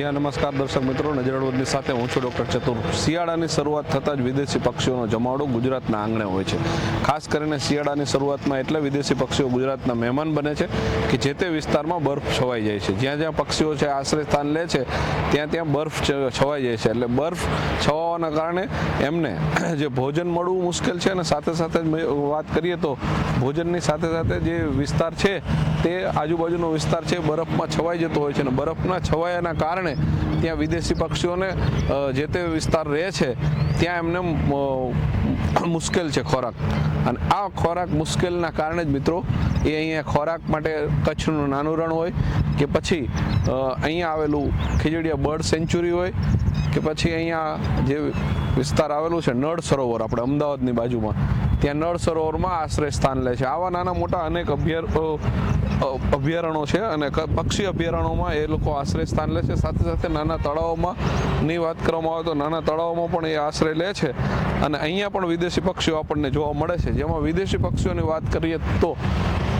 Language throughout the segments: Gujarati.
જી હા, નમસ્કાર દર્શક મિત્રો. નજરડવદની સાથે હું છું ડૉક્ટર ચતુર. શિયાળાની શરૂઆત થતાં જ વિદેશી પક્ષીઓનો જમાવડો ગુજરાતના આંગણે હોય છે. ખાસ કરીને શિયાળાની શરૂઆતમાં એટલે વિદેશી પક્ષીઓ ગુજરાતના મહેમાન બને છે કે જે તે વિસ્તારમાં બરફ છવાઈ જાય છે. જ્યાં જ્યાં પક્ષીઓ છે, આશ્રય સ્થાન લે છે, ત્યાં ત્યાં બરફ છવાઈ જાય છે. એટલે બરફ છવાવાના કારણે એમને જે ભોજન મળવું મુશ્કેલ છે અને સાથે સાથે વાત કરીએ તો ભોજનની સાથે સાથે જે વિસ્તાર છે, તે આજુબાજુનો વિસ્તાર છે, બરફમાં છવાઈ જતો હોય છે. અને બરફના છવાયાના કારણે ત્યાં વિદેશી પક્ષીઓને જે તે વિસ્તાર રહે છે, ત્યાં એમને મુશ્કેલ છે ખોરાક. અને આ ખોરાક મુશ્કેલના કારણે જ મિત્રો, એ અહીંયા ખોરાક માટે કચ્છનું નાનું રણ હોય કે પછી અહીંયા આવેલું ખીજડીયા બર્ડ સેન્ચુરી હોય કે પછી અહીંયા જે વિસ્તાર આવેલું છે નળ સરોવર આપણે અમદાવાદની બાજુમાં ત્યાં નળ સરોવરમાં આશ્રય સ્થાન લે છે. આવા નાના મોટા અનેક અભ્યાર અ, અ, છે અને પક્ષી અભયારણોમાં એ લોકો આશ્રય સ્થાન લે છે. સાથે સાથે નાના તળાવોમાં ની વાત કરવામાં આવે તો નાના તળાવોમાં પણ એ આશ્રય લે છે અને અહીંયા પણ વિદેશી પક્ષીઓ આપણને જોવા મળે છે. જેમાં વિદેશી પક્ષીઓની વાત કરીએ તો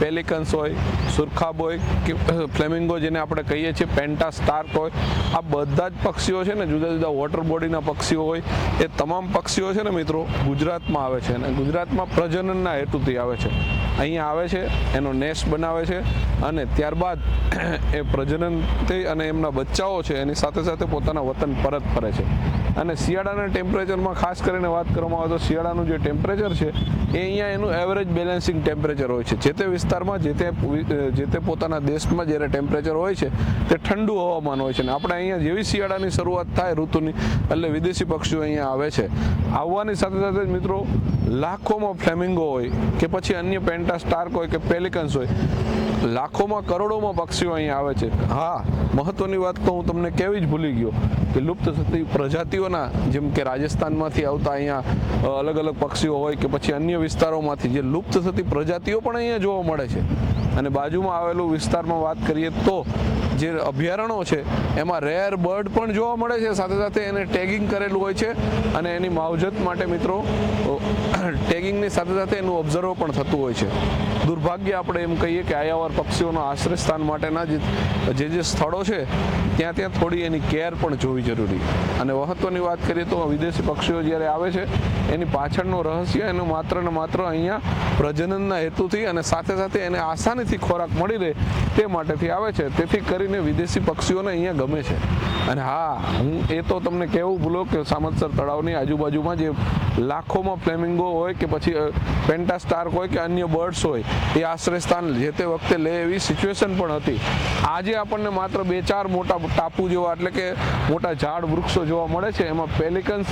પેલિકન્સ હોય, સુરખાબ હોય કે ફ્લેમિંગો જેને આપણે કહીએ છીએ પેન્ટા સ્ટાર્ક હોય, આ બધા જ પક્ષીઓ છે ને, જુદા જુદા વોટર બોડીના પક્ષીઓ હોય, એ તમામ પક્ષીઓ છે ને મિત્રો, ગુજરાતમાં આવે છે અને ગુજરાતમાં પ્રજનનના હેતુથી આવે છે. અહીંયા આવે છે, એનો નેસ્ટ બનાવે છે અને ત્યારબાદ એ પ્રજનનથી અને એમના બચ્ચાઓ છે, એની સાથે સાથે પોતાના વતન પરત ફરે છે. અને શિયાળાના ટેમ્પરેચરમાં ખાસ કરીને વાત કરવામાં આવે તો શિયાળાનું જે ટેમ્પરેચર છે, એ અહીંયા એનું એવરેજ બેલેન્સિંગ ટેમ્પરેચર હોય છે. જે તે વિસ્તારમાં જે તે જે તે પોતાના દેશમાં જ્યારે ટેમ્પરેચર હોય છે, તે ઠંડુ હવામાન હોય છે. અને આપણે અહીંયા જેવી શિયાળાની શરૂઆત થાય ઋતુની, એટલે વિદેશી પક્ષીઓ અહીંયા આવે છે. આવવાની સાથે સાથે મિત્રો, લાખોમાં ફ્લેમિંગો હોય કે પછી અન્ય પેન્ટા સ્ટાર્ક હોય કે પેલિકન્સ હોય, લાખોમાં કરોડોમાં પક્ષીઓ અહીંયા આવે છે. હા, મહત્વની વાત તો હું તમને કેવી જ ભૂલી ગયો કે લુપ્ત થતી પ્રજાતિઓના જેમ કે રાજસ્થાનમાંથી આવતા અહીંયા અલગ અલગ પક્ષીઓ હોય કે પછી અન્ય વિસ્તારોમાંથી જે લુપ્ત થતી પ્રજાતિઓ પણ અહીંયા જોવા મળે છે. અને બાજુમાં આવેલું વિસ્તારમાં વાત કરીએ તો જે અભયારણ્યો છે, એમાં રેર બર્ડ પણ જોવા મળે છે, સાથે સાથે એને ટેગિંગ કરેલું હોય છે અને એની માવજત માટે મિત્રો ટેગિંગની સાથે સાથે એનું ઓબ્ઝર્વ પણ થતું હોય છે. દુર્ભાગ્ય આપણે એમ કહીએ કે આયાવર પક્ષીઓના આશ્રય સ્થાન માટેના જે જે સ્થળો છે, ત્યાં ત્યાં થોડી એની કેર પણ જોવી જરૂરી. અને મહત્ત્વની વાત કરીએ તો વિદેશી પક્ષીઓ જ્યારે આવે છે, એની પાછળનું રહસ્ય એનું માત્ર ને માત્ર અહીંયા પ્રજનનના હેતુથી અને સાથે સાથે એને આસાનીથી ખોરાક મળી રહે તે માટેથી આવે છે. તેથી કરીને વિદેશી પક્ષીઓને અહીંયા ગમે છે. અને હા, હું એ તો તમને કહેવું ભૂલો કે સામતસર તળાવની આજુબાજુમાં જે લાખોમાં ફ્લેમિંગો હોય કે પછી પેન્ટા સ્ટાર્ક હોય કે અન્ય બર્ડ્સ હોય, એ આશ્રય સ્થાન જે તે વખતે લે એવી સિચ્યુએશન પણ હતી. આજે આપણને માત્ર બે ચાર મોટા ટાપુ જેવા એટલે કે મોટા ઝાડ વૃક્ષો જોવા મળે છે. એમાં પેલિકન્સ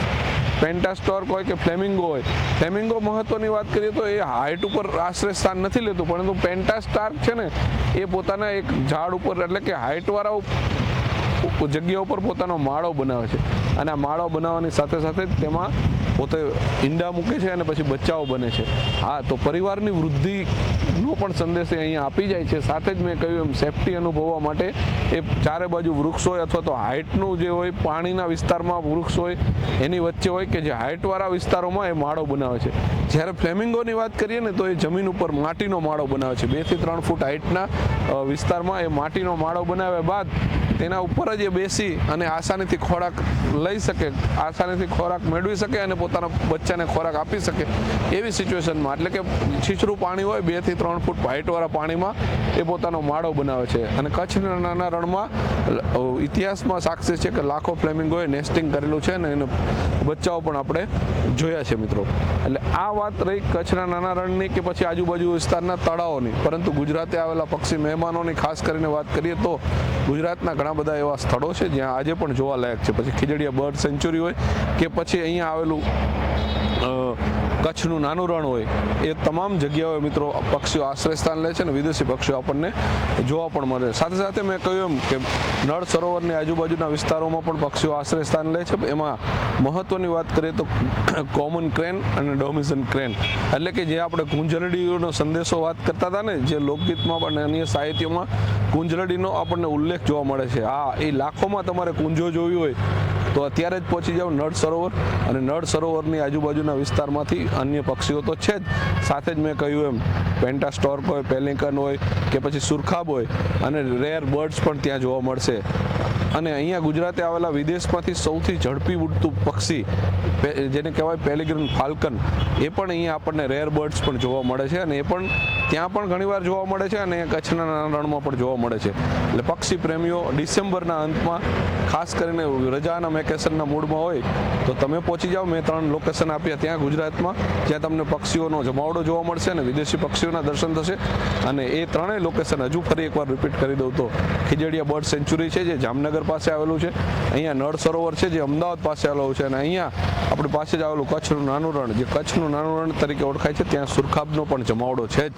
પેન્ટાસ્ટોર્ક હોય કે ફ્લેમિંગો હોય. ફ્લેમિંગો મહત્વની વાત કરીએ તો એ હાઇટ ઉપર આશ્રય સ્થાન નથી લેતું, પરંતુ પેન્ટાસ્ટાર્ક છે ને, એ પોતાના એક ઝાડ ઉપર એટલે કે હાઇટવાળા જગ્યા ઉપર પોતાનો માળો બનાવે છે. અને આ માળો બનાવવાની સાથે સાથે તેમાં પોતે ઈંડા મૂકે છે અને પછી બચ્ચાઓ બને છે. હા, તો પરિવારની વૃદ્ધિનો પણ સંદેશ અહીંયા આપી જાય છે. સાથે જ મેં કહ્યું એમ સેફટી અનુભવવા માટે એ ચારે બાજુ વૃક્ષ હોય અથવા તો હાઇટનું જે હોય, પાણીના વિસ્તારમાં વૃક્ષ હોય, એની વચ્ચે હોય કે જે હાઇટવાળા વિસ્તારોમાં એ માળો બનાવે છે. જ્યારે ફ્લેમિંગોની વાત કરીએ ને તો એ જમીન ઉપર માટીનો માળો બનાવે છે. બેથી ત્રણ ફૂટ હાઇટના વિસ્તારમાં એ માટીનો માળો બનાવ્યા બાદ તેના ઉપર જ એ બેસી અને આસાનીથી ખોરાક લઈ શકે, આસાનીથી ખોરાક મેળવી શકે અને પોતાના બચ્ચાને ખોરાક આપી શકે એવી સિચ્યુએશનમાં. એટલે કે છીછરું પાણી હોય બેથી ત્રણ ફૂટ હાઇટવાળા પાણીમાં એ પોતાનો માળો બનાવે છે. અને કચ્છના નાના રણમાં ઇતિહાસમાં સાક્ષી છે કે લાખો ફ્લેમિંગોએ નેસ્ટિંગ કરેલું છે અને એનો બચ્ચાઓ પણ આપણે જોયા છે મિત્રો. એટલે આ વાત રહી કચ્છના નાના રણની કે પછી આજુબાજુ વિસ્તારના તળાવોની. પરંતુ ગુજરાતે આવેલા પક્ષી મહેમાનોની ખાસ કરીને વાત કરીએ તો ગુજરાતના ઘણા બધા એવા સ્થળો છે જ્યાં આજે પણ જોવાલાયક છે. પછી ખીજડીયા બર્ડ સેન્ચુરી હોય કે પછી અહીંયા આવેલું કચ્છનું નાનું રણ હોય, એ તમામ જગ્યાઓએ મિત્રો પક્ષીઓ આશ્રય સ્થાન લે છે અને વિદેશી પક્ષીઓ આપણને જોવા પણ મળે સાથે સાથે મેં કહ્યું એમ કે નળ સરોવરની આજુબાજુના વિસ્તારોમાં પણ પક્ષીઓ આશ્રય સ્થાન લે છે. એમાં મહત્વની વાત કરીએ તો કોમન ક્રેન અને ડોમિઝન ક્રેન એટલે કે જે આપણે કુંજરડીનો સંદેશો વાત કરતા હતા ને, જે લોકગીતમાં પણ અન્ય સાહિત્યમાં કુંજરડીનો આપણને ઉલ્લેખ જોવા મળે છે. આ એ લાખોમાં તમારે કુંજો જોવી હોય તો અત્યારે જ પહોંચી જાઓ નળ સરોવર અને નળ સરોવરની આજુબાજુના વિસ્તારમાંથી અન્ય પક્ષીઓ તો છે જ. સાથે જ મેં કહ્યું એમ પેન્ટા સ્ટોર્ક હોય, પેલિકન હોય કે પછી સુરખાબ હોય અને રેર બર્ડ્સ પણ ત્યાં જોવા મળશે. અને અહીંયા ગુજરાતે આવેલા વિદેશમાંથી સૌથી ઝડપી ઉડતું પક્ષી જેને કહેવાય પેલિગ્રન ફાલ્કન, એ પણ અહીંયા આપણને રેર બર્ડ્સ પણ જોવા મળે છે અને એ પણ ત્યાં પણ ઘણીવાર જોવા મળે છે અને કચ્છના રણમાં પણ જોવા મળે છે. એટલે પક્ષી પ્રેમીઓ ડિસેમ્બરના અંતમાં ખાસ કરીને રજાના વેકેશનના મૂડમાં હોય તો તમે પહોંચી જાઓ. મેં ત્રણ લોકેશન આપ્યા ત્યાં ગુજરાતમાં, જ્યાં તમને પક્ષીઓનો જમાવડો જોવા મળશે અને વિદેશી પક્ષીઓના દર્શન થશે. અને એ ત્રણેય લોકેશન હજુ ફરી એકવાર રિપીટ કરી દઉં તો ખીજડીયા બર્ડ સેન્ચુરી છે જે જામનગર પાસે આવેલું છે. અહીંયા નળ સરોવર છે જે અમદાવાદ પાસે આવેલું છે અને અહીંયા આપણી પાસે જ આવેલું કચ્છનું નાનું રણ, જે કચ્છનું નાનું રણ તરીકે ઓળખાય છે. ત્યાં સુરખાબનો પણ જમાવડો છે જ.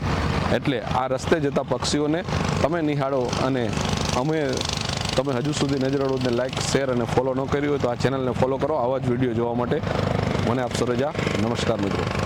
એટલે આ રસ્તે જતા પક્ષીઓને તમે નિહાળો અને અમે તમે હજુ સુધી નજરડોને લાઇક શેર અને ફોલો ન કર્યું હોય તો આ ચેનલને ફોલો કરો. આવા જ વીડિયો જોવા માટે. મને આપશો રજા. નમસ્કાર મિત્રો.